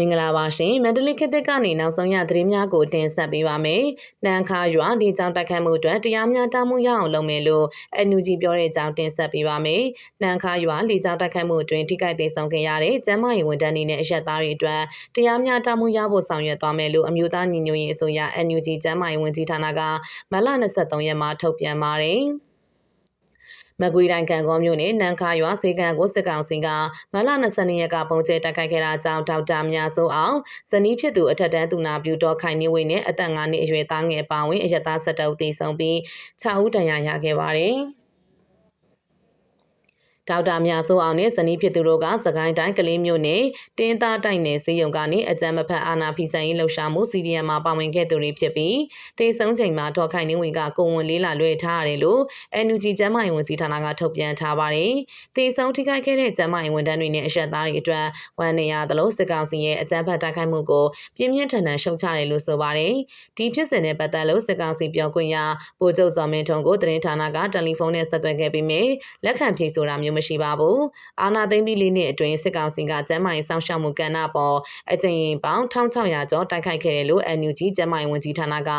မင်္ဂလာပါရှင်မန္တလေးခေတ်သစ်ကနေနောက်ဆုံးရသတင်းများကိုတင်ဆက်ပေးပါမယ်။နန်ခါရွာဒီကြောင်တိုက်ခိုက်မှုအတွက်တရားမျှတမှုရအောင်လုပ်မယ်လို့ NUG ပြောတဲ့အကြောင်းတင်ဆက်ပေးပါမယ်။နန်ခါရွာလီကြောင်တိုက်ခိုက်မှုအတွင်းထိခိုက်ဒေဆုံးခဲ့ရတဲ့ကျန်းမာရေးဝန်ထမ်းတွေနဲ့အရက်သားတွေအတွက်တရားမျှတမှုရဖို့ဆောင်ရွက်သွားမယ်လို့အမျိုးသားညီညွတ်ရေးအစိုးရ NUG ကျန်းမာရေးဝန်ကြီးဌာနကမလ23ရက်မှာထုတ်ပြန်ပါတယ်။ မကွေတိုင်းကံကောမြို့နယ်နန်ခါရွာစေကံကိုစစ်ကောင်စီကမလ22ရက်ကပုံကျဲတိုက်ခိုက်ခဲ့တာကြောင့်ဒေါက်တာမြစိုးအောင်ဇနီးဖြစ်သူအထက်တန်းသူနာပြုတော်ခိုင်နေဝင်းနဲ့အသက်9နှစ်အရွယ်သားငယ်ပါဝင်အရသား7ဦးတည်ဆုံပြီး6ဦးဒဏ်ရာရခဲ့ပါတယ်။ ဒေါက်တာမြဆိုးအောင်နဲ့ဇနီးဖြစ်သူတို့ကစကိုင်းတိုင်းကလေးမြို့နယ်တင်းသားတိုက်နယ်စေယုံကနေအကြံမဖက်အာနာဖီဆိုင်ရေးလှုပ်ရှားမှုစီဒီအမ်မှာပါဝင်ခဲ့သူတွေဖြစ်ပြီးတေဆုံးချိန်မှာဒေါ်ခိုင်နှင်းဝင်ကကိုဝန်လေးလာလွှဲထားရတယ်လို့ NUG ကျန်းမာရေးဝန်ကြီးဌာနကထုတ်ပြန်ထားပါတယ်။တေဆုံးထိခိုက်ခဲ့တဲ့ကျန်းမာရေးဝန်ထမ်းတွေနဲ့အရှက်သားတွေအတွက်ဝန်နေရသလိုစစ်ကောင်စီရဲ့အကြံဖက်တိုက်ခိုက်မှုကိုပြင်းပြင်းထန်ထန်ရှုံချတယ်လို့ဆိုပါတယ်။ဒီဖြစ်စဉ်နဲ့ပတ်သက်လို့စစ်ကောင်စီပြောခွင့်ရဗိုလ်ချုပ်စော်မင်းထွန်းကိုသတင်းဌာနကတယ်လီဖုန်းနဲ့ဆက်သွယ်ခဲ့ပြီးမြဲလက်ခံဖြေဆိုတာမျိုးမရှိပါဘူး။အာနာသိမ့်ပြီးလေးနှစ်အတွင်းစစ်ကောင်စီကကျန်းမာရေးစောင့်ရှောက်မှုကဏ္ဍပေါ်အကြိမ်ပေါင်း1600ကျော်တိုက်ခိုက်ခဲ့တယ်လို့ NUG ကျန်းမာရေးဝန်ကြီးဌာနက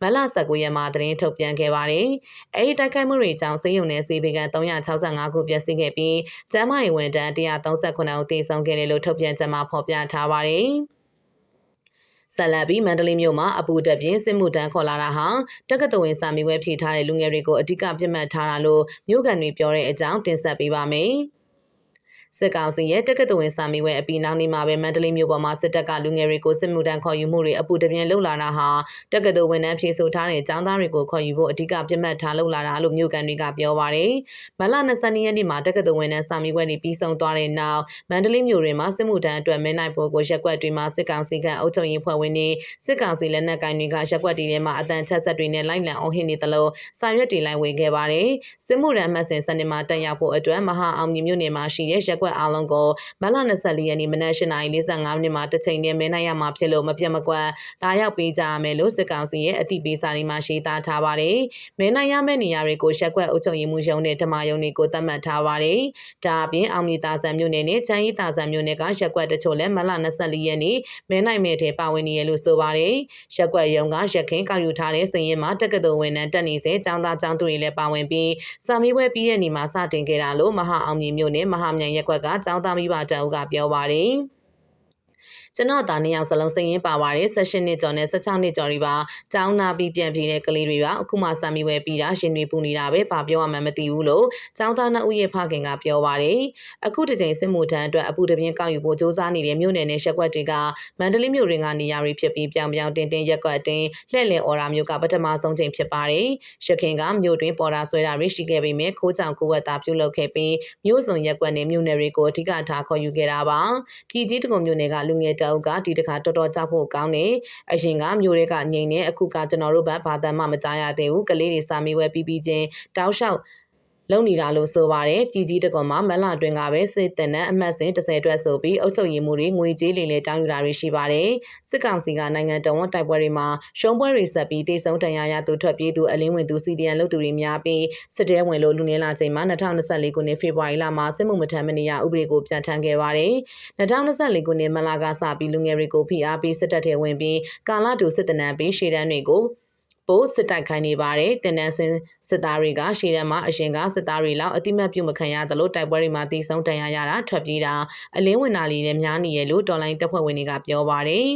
မလ19ရက်မှာသတင်းထုတ်ပြန်ခဲ့ပါတယ်။အဲဒီတိုက်ခိုက်မှုတွေကြောင့်စေယုံနယ်စေဘေကန်365ခုပျက်စီးခဲ့ပြီးကျန်းမာရေးဝန်ထမ်း138ဦးသေဆုံးခဲ့တယ်လို့ထုတ်ပြန်ချက်မှာဖော်ပြထားပါတယ်။ ဆက်လက်ပြီးမန္တလေးမြို့မှာအပူတက်ပြင်းစစ်မှုတန်းခေါ်လာတာဟာတက္ကသိုလ်ဝင်စာမေးပွဲဖြေထားတဲ့လူငယ်တွေကိုအဓိကပြစ်မှတ်ထားတာလို့မြို့ကန်တွေပြောတဲ့အကြောင်းတင်ဆက်ပေးပါမယ်။ စစ်ကောင်စီရဲ့တက္ကသိုလ်ဝင်စာမေးပွဲအပြီးနောက်နေ့မှာပဲမန္တလေးမြို့ပေါ်မှာစစ်တပ်ကလူငယ်တွေကိုစစ်မှုထမ်းခေါ်ယူမှုတွေအပူတပြင်းလှုပ်လာတာဟာတက္ကသိုလ်ဝန်ထမ်းဖြေဆိုထားတဲ့ចောင်းသားတွေကိုခေါ်ယူဖို့အဓိကပြတ်မှတ်ထားလှုပ်လာတာလို့မြို့ကန်တွေကပြောပါရယ်မလ22ရက်နေ့မှာတက္ကသိုလ်ဝန်ထမ်းစာမေးပွဲတွေပြီးဆုံးသွားတဲ့နောက်မန္တလေးမြို့တွင်မှာစစ်မှုထမ်းအတွက်မင်းနိုင်ဖို့ကိုရက်ကွက်တွေမှာစစ်ကောင်စီကအုပ်ချုပ်ရေးဖွဲ့ဝင်တွေစစ်ကောင်စီလက်နက်ကိုင်တွေကရက်ကွက်တွေထဲမှာအတန်ချက်ဆက်တွေနဲ့လိုက်လံအောင်ဟစ်နေသလိုစာရွက်တွေလိုက်ဝင်ခဲ့ပါတယ်စစ်မှုထမ်းမှတ်စဉ်စနစ်မှာတက်ရောက်ဖို့အတွက်မဟာအောင်မြင်မြို့နယ်မှာရှိတဲ့ရက်ကွက်အားလုံးကိုမလ24ရက်နေ့မနက်8:45မိနစ်မှာတစ်ချိန်တည်းမဲနိုင်ရမှာဖြစ်လို့မပြတ်မကွက်လာရောက်ပေးကြရမယ်လို့စစ်ကောင်စီရဲ့အသိပေးစာတွေမှာရှင်းသားထားပါတယ်။မဲနိုင်ရမယ့်နေရာတွေကိုရက်ကွက်အုပ်ချုပ်ရေးမှူးရုံးနဲ့ဓမ္မရုံးတွေကိုသတ်မှတ်ထားပါတယ်။ဒါအပြင်အောင်မြေတာဆန်မြို့နယ်နဲ့ချမ်းရီတာဆန်မြို့နယ်ကရက်ကွက်တချို့လည်းမလ24ရက်နေ့မဲနိုင်မဲ့တဲ့ပါဝင်နေရလို့ဆိုပါတယ်။ရက်ကွက်ရုံးကရက်ခင်ကောက်ယူထားတဲ့စည်ရင်မှာတက္ကသိုလ်ဝန်ထမ်းတက်နေစေចောင်းသားចောင်းသူတွေလည်းပါဝင်ပြီးစာမေးပွဲပြီးတဲ့နေ့မှာစတင်ခဲ့တာလို့မဟာအောင်မြေမြို့နယ်မဟာမြန်ရက်ကွက်ကចောင်းသားမိဘတအုပ်ကပြောပါတယ်ကျွန်တော်ဒါနှစ်ယောက်စလုံးစိတ်ရင်းပါပါတယ်16နှစ်ကျော်နဲ့16နှစ်ကျော်တွေပါတောင်းနာပြီးပြန်ပြေးတဲ့ကလေးတွေပါအခုမှစာမီဝဲပြီးတာရှင်တွေပူနေတာပဲဘာပြောရမှန်းမသိဘူးလို့ចောင်းသားနှစ်ဦးရဲ့ဖခင်ကပြောပါတယ်အခုတစ်ချိန်စစ်မှုထမ်းအတွက်အပူတပြင်းကောက်ယူဖို့စ조사နေတဲ့မြို့နယ်နဲ့ရက်ကွက်တွေကမန္တလေးမြို့ရင်းကနေရာတွေဖြစ်ပြီးပြောင်ပြောင်တင်းတင်းရက်ကွက်တင်းလှည့်လည်အော်ရာမျိုးကပထမဆုံးချိန်ဖြစ်ပါတယ်ရခင်ကမြို့တွင်ပေါ်တာဆွဲတာတွေရှိခဲ့ပေမဲ့ခိုးကြောင်ကိုဝက်တာပြုလုပ်ခဲ့ပြီးမြို့စုံရက်ကွက်နဲ့မြို့နယ်တွေကိုအဓိကထားခေါ်ယူခဲ့တာပါပြည်ကြီးတကုံမြို့နယ်ကလူငယ် တအုပ်ကဒီတခါတော်တော်ကြောက်ဖို့ကောင်းတယ်အရင်ကမျိုးတွေကငိန်နေအခုကကျွန်တော်တို့ဘက်ဘာသာမှမကြားရသေးဘူးကလေးတွေစာမေးပွဲပြီးပြီးချင်းတောက်လျှောက် လုံနေတာလို့ဆိုပါတယ်ပြည်ကြီးတကွန်မှာမလအတွင်းကပဲစစ်တပ်နဲ့အမှတ်စဉ်30အတွက်ဆိုပြီးအုပ်ချုပ်ရေးမှုတွေငွေကြေးလေးလေးတောင်းယူတာတွေရှိပါတယ်စစ်ကောင်စီကနိုင်ငံတော်ဝန်တိုက်ပွဲတွေမှာရှုံးပွဲတွေဆက်ပြီးတိတ်ဆုံးတန်ရာရသူထွက်ပြေးသူအလင်းဝင်သူ CDN လုပ်သူတွေများပြီးစစ်တဲဝင်လို့လူနေလာချိန်မှာ2024ခုနှစ်ဖေဖော်ဝါရီလမှာစစ်မှုမထမ်းမနေရဥပဒေကိုပြန်ထန်ခဲ့ပါတယ်2024ခုနှစ်မလာကစပြီးလူငယ်တွေကိုဖိအားပေးစစ်တပ်ထဲဝင်ပြီးကာလတူစစ်တနံပေးရှေ့တန်းတွေကို ပိုစစ်တိုက်ခိုင်းနေပါတယ်တင်နန်းစင်စစ်သားတွေကရှေ့တန်းမှာအရင်ကစစ်သားတွေလောက်အတိမတ်ပြုမခံရသလိုတိုက်ပွဲတွေမှာတီးဆုံးတန်ရရတာထွက်ပြေးတာအလင်းဝင်တာလေးနဲ့များနေရလို့တော်လိုင်းတပ်ဖွဲ့ဝင်တွေကပြောပါတယ်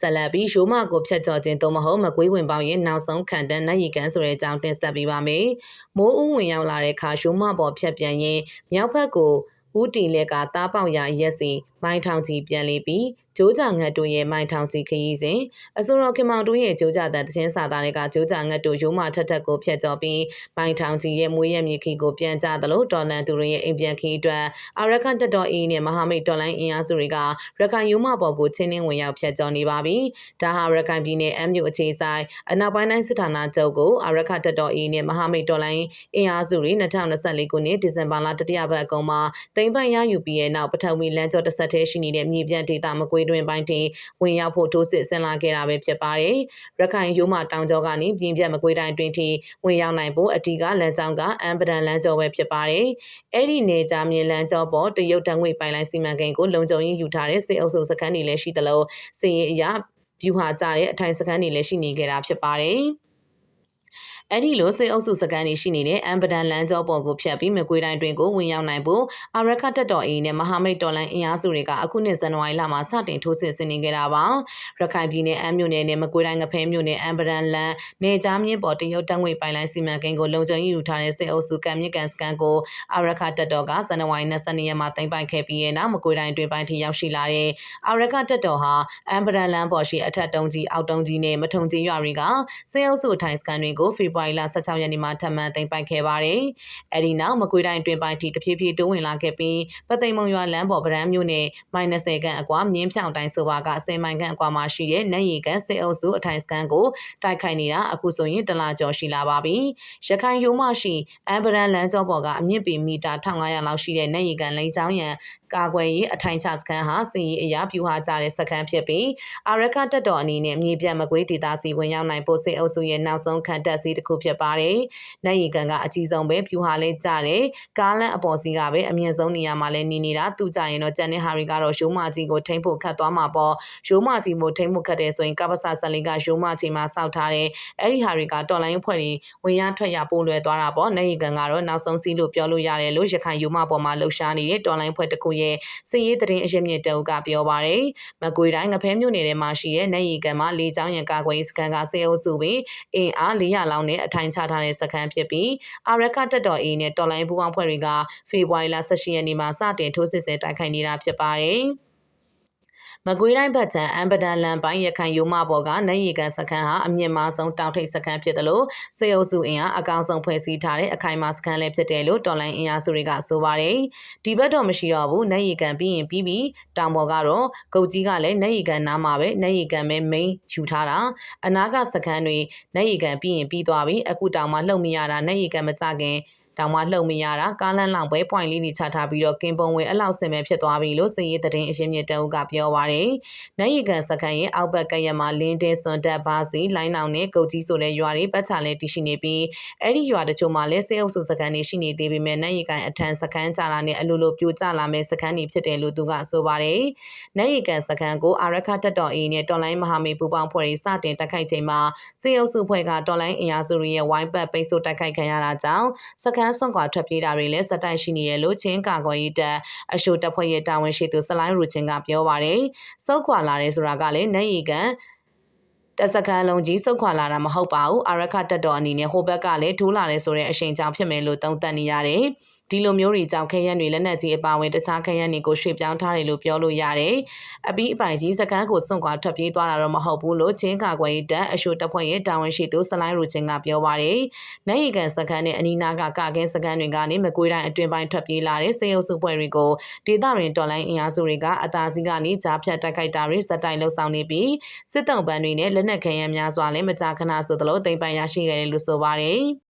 ဆက်လက်ပြီးရှိုးမကိုဖြတ်ကျော်ခြင်းသို့မဟုတ်မကွေးဝင်ပေါင်းရင်နောက်ဆုံးခံတန်းနိုင်ရီကန်ဆိုတဲ့အကြောင်းတင်ဆက်ပေးပါမယ်။မိုးဦးဝင်ရောက်လာတဲ့အခါရှိုးမပေါ်ဖြတ်ပြန်ရင်မြောက်ဘက်ကိုဦးတီလက်ကတားပေါက်ရရက်စီမိုင်းထောင်ကြီးပြန်လေပြီး ဂျိုးကြငတ်တို့ရဲ့မိုင်းထောင်ကြီးခရီးစဉ်အစိုးရခင်မောင်တို့ရဲ့ဂျိုးကြတဲ့တခြင်းစာသားတွေကဂျိုးကြငတ်တို့ရိုးမထက်ထက်ကိုဖျက်ကျော်ပြီးမိုင်းထောင်ကြီးရဲ့မွေးရမြေခီကိုပြန်ကြသလိုဒေါ်လန်သူတွေရဲ့အိမ်ပြန်ခီအတွက်အရကန်တက်တော်အင်းနဲ့မဟာမိတ်ဒေါ်လိုင်းအင်အားစုတွေကရခိုင်ရိုးမပေါ်ကိုချင်းနှင်းဝင်ရောက်ဖျက်ကျော်နေပါပြီ။ဒါဟာရခိုင်ပြည်နယ်အမ်ယူအခြေဆိုင်အနောက်ပိုင်းတိုင်းစစ်ဌာနချုပ်ကိုအရခတက်တော်အင်းနဲ့မဟာမိတ်ဒေါ်လိုင်းအင်အားစုတွေ2024ခုနှစ်ဒီဇင်ဘာလတတိယပတ်အကုန်မှာတိမ်ပန်ရယူပြီးရဲ့နောက်ပထဝီလမ်းကျော်တစ်ဆက်တ်ထဲရှိနေတဲ့မြေပြန့်ဒေသမကွေးတွင်ပိုင်းတင်ဝင်ရောက်ဖို့ထိုးစစ်ဆင်လာခဲ့တာပဲဖြစ်ပါတယ်။ရခိုင်ရိုးမတောင်ကျောကနေပြင်ပြတ်မကွေးတိုင်းတွင်ထိဝင်ရောက်နိုင်ဖို့အတီကလမ်းကြောင်းကအမ်ပဒန်လမ်းကျော်ပဲဖြစ်ပါတယ်။အဲ့ဒီနေကြမြင်လမ်းကျော်ပေါ်တရုတ်တံငွေပိုင်လိုင်းစီမံကိန်းကိုလုံခြုံရေးယူထားတဲ့စစ်အုပ်စုစခန်းတွေလည်းရှိသလိုစည်ရင်အရာဗျူဟာကြတဲ့အထိုင်စခန်းတွေလည်းရှိနေကြတာဖြစ်ပါတယ်။ အဲ့ဒီလိုစိတ်အုပ်စုစကန်တွေရှိနေတဲ့အမ်ပဒန်လမ်းကျောပေါ်ကိုဖျက်ပြီးမကွေးတိုင်းတွင်ကိုဝင်ရောက်နိုင်ဖို့အာရခတက်တော်အေးနဲ့မဟာမိတ်တော်လန်အင်အားစုတွေကအခုနှစ်ဇန်နဝါရီလမှာစတင်ထိုးစစ်ဆင်နေကြတာပါရခိုင်ပြည်နယ်အမ်းမြို့နယ်နဲ့မကွေးတိုင်းငဖဲမြို့နယ်အမ်ပဒန်လမ်းနေကြားမြင့်ပေါ်တရုတ်တန်းငွေပိုင်လိုင်းစီမံကိန်းကိုလုံခြုံရေးယူထားတဲ့စိတ်အုပ်စုကံမြင့်ကန်စကန်ကိုအာရခတက်တော်ကဇန်နဝါရီ22ရက်မှာတင်ပိုင်ခဲ့ပြီးတဲ့နောက်မကွေးတိုင်းတွင်ပိုင်းထိရောက်ရှိလာတဲ့အာရခတက်တော်ဟာအမ်ပဒန်လမ်းပေါ်ရှိအထက်တုံးကြီးအောက်တုံးကြီးနဲ့မထုံကြီးရွာတွေကစိတ်အုပ်စုထိုင်စကန်တွေကိုဖေဖော်ဝါရီလ16ရက်နေ့မှာထပ်မံသိမ်းပိုက်ခဲ့ပါတယ်။အဲဒီနောက်မကွေးတိုင်းတွင်ပိုင်းထိတဖြည်းဖြည်းတိုးဝင်လာခဲ့ပြီးပသိမ်မုံရွာလမ်းပေါ်ဗရန်မြို့နယ်မိုင်20ခန့်အကွာမြင်းဖြောင်တိုင်းဆိုပါက10မိုင်ခန့်အကွာမှာရှိတဲ့နတ်ရီကန်စစ်အုပ်စုအထိုင်စကန်ကိုတိုက်ခိုက်နေတာအခုဆိုရင်တလားကျော်ရှိလာပါပြီ။ရခိုင်ရိုးမရှိအမ်ဘရန်လမ်းကျောပေါ်ကအမြင့်ပေမီတာ1500လောက်ရှိတဲ့နတ်ရီကန်လိန်ချောင်းရန် ကာကွယ်ရေးအထိုင်ချစခန်းဟာစီရီအရာပြူဟာကြတဲ့စခန်းဖြစ်ပြီးအာရခတက်တော်အနေနဲ့မြေပြတ်မကွေးဒေသစီဝင်ရောက်နိုင်ဖို့စစ်အုပ်စုရဲ့နောက်ဆုံးခံတက်စီတစ်ခုဖြစ်ပါတယ်။နိုင်ရီကန်ကအကြီးဆုံးပဲပြူဟာလဲကြတယ်။ကားလန့်အပေါ်စီကပဲအမြင့်ဆုံးနေရာမှာလဲနေနေတာသူကြရင်တော့ကျန်တဲ့ဟာရီကတော့ရိုးမကြီးကိုထိမ့်ဖို့ခတ်သွားမှာပေါ့။ရိုးမကြီးမို့ထိမ့်ဖို့ခတ်တယ်ဆိုရင်ကပ္ပဆဆလင်ကရိုးမကြီးမှာစောက်ထားတယ်။အဲ့ဒီဟာရီကတော်လိုင်းဖွဲ့တွေဝင်ရထွက်ရပို့လွယ်သွားတာပေါ့။နိုင်ရီကန်ကတော့နောက်ဆုံးစီးလို့ပြောလို့ရတယ်လို့ရခိုင်ရိုးမပေါ်မှာလှုပ်ရှားနေတဲ့တော်လိုင်းဖွဲ့တစ်ခုရဲ့စည်ရေးသတင်းအရမြင့်တုပ်ကပြောပါရယ်မကွေတိုင်းငဖဲမြို့နယ်ထဲမှာရှိတဲ့နိုင်ရီကန်မှာလေချောင်းရံကာကွယ်စကန်ကစေအုပ်စုပြီးအင်အား400လောက်နဲ့အထိုင်ချထားတဲ့စကန်ဖြစ်ပြီးအာရကတက်တော်အေးနဲ့တော်လိုင်းပူပေါင်းဖွဲ့တွေကဖေဖော်ဝါရီလ18ရက်နေ့မှာစတင်ထိုးစစ်ဆင်တိုက်ခိုက်နေတာဖြစ်ပါတယ်။ မကွေးတိုင်းဘက်ခြမ်းအမ်ပဒန်လန်ပိုင်းရခိုင်ရိုးမဘော်ကနိုင်ရီကန်စခန်းဟာအမြင့်မားဆုံးတောင်ထိပ်စခန်းဖြစ်တယ်လို့စေအုပ်စုအင်အားအကောင်ဆုံးဖွဲ့စည်းထားတဲ့အခိုင်အမာစခန်းလည်းဖြစ်တယ်လို့တော်လိုင်းအင်အားစုတွေကဆိုပါတယ်ဒီဘက်တော့မရှိတော့ဘူးနိုင်ရီကန်ပြီးရင်ပြီးပြီးတောင်ပေါ်ကတော့ဂုတ်ကြီးကလည်းနိုင်ရီကန်နားမှာပဲနိုင်ရီကန်ပဲ main ယူထားတာအနာကစခန်းတွေနိုင်ရီကန်ပြီးရင်ပြီးသွားပြီအခုတောင်မှလှုပ်မရတာနိုင်ရီကန်မကြခင်တောင်မှလှုပ်မရတာကားလန်းလောင်ပွဲ point လေးတွေချထားပြီးတော့ကင်ပုံဝင်အလောက်ဆင်မဲ့ဖြစ်သွားပြီလို့စည်ရေးသတင်းအရှင်းမြစ်တအုပ်ကပြောပါတယ်။နိုင်ရီကန်စခန်းရဲ့အောက်ဘက်ကရက်မှာလင်းတင်းစွန်တက်ဘာစီလိုင်းနောင်နဲ့ကုတ်ကြီးဆိုတဲ့ရွာတွေပတ်ချလဲတည်ရှိနေပြီးအဲ့ဒီရွာတချို့မှာလည်းစေအုပ်စုစခန်းတွေရှိနေသေးပေမဲ့နိုင်ရီကန်အထန်စခန်းကြလာနဲ့အလိုလိုပြိုကျလာမဲ့စခန်းတွေဖြစ်တယ်လို့သူကဆိုပါတယ်။နိုင်ရီကန်စခန်းကိုအာရခတက်တော်အေးနဲ့တော်လိုင်းမဟာမိတ်ပူပေါင်းဖွဲ့တွေစတင်တိုက်ခိုက်ချိန်မှာစေအုပ်စုဖွဲ့ကတော်လိုင်းအင်အားစုတွေရဲ့ဝိုင်းပတ်ပိတ်ဆို့တိုက်ခိုက်ခံရတာကြောင့်စခန်းစွန့်ခွာထွက်ပြေးတာတွေလည်းစတိုင်ရှိနေရလို့ချင်းကာကွယ်ရေးတပ်အရှိုတပ်ဖွဲ့ရဲ့တာဝန်ရှိသူဆလိုင်းရူချင်းကပြောပါတယ်။စုတ်ခွာလာတယ်ဆိုတာကလည်းနိုင်ရီကန်တစကန်လုံးကြီးစုတ်ခွာလာတာမဟုတ်ပါဘူးအာရခတက်တော်အနေနဲ့ဟိုဘက်ကလည်းထိုးလာတယ်ဆိုတဲ့အချိန်ကြောင့်ဖြစ်မယ်လို့သုံးသပ်နေရတယ်။ ဒီလိုမျိုးတွေကြောင့်ခရမ်းတွေလက်နက်ကြီးအပါဝင်တခြားခရမ်းတွေကိုရွှေ့ပြောင်းထားတယ်လို့ပြောလို့ရတယ်။အပြီးအပိုင်ကြီးစကန်းကိုစွန့်ခွာထွက်ပြေးသွားတာတော့မဟုတ်ဘူးလို့ချင်းကာကွယ်ရေးတပ်အရှိုတပ်ဖွဲ့ရဲ့တာဝန်ရှိသူဆလိုင်းရူချင်းကပြောပါတယ်။နိုင်ရီကန်စကန်းနဲ့အနီးနားကကကင်းစကန်းတွေကနေမကွေးတိုင်းအတွင်ပိုင်းထွက်ပြေးလာတဲ့စေအုပ်စုဖွဲ့တွေကိုဒေသတွင်တော်လိုင်းအင်အားစုတွေကအသာစီးကနေကြားဖြတ်တိုက်ခိုက်တာတွေစက်တိုင်လှုပ်ဆောင်နေပြီးစစ်တုံးပန်းတွေနဲ့လက်နက်ခဲယမ်းများစွာလည်းမကြာခဏဆိုသလိုတင်ပိုင်ရရှိခဲ့တယ်လို့ဆိုပါတယ်။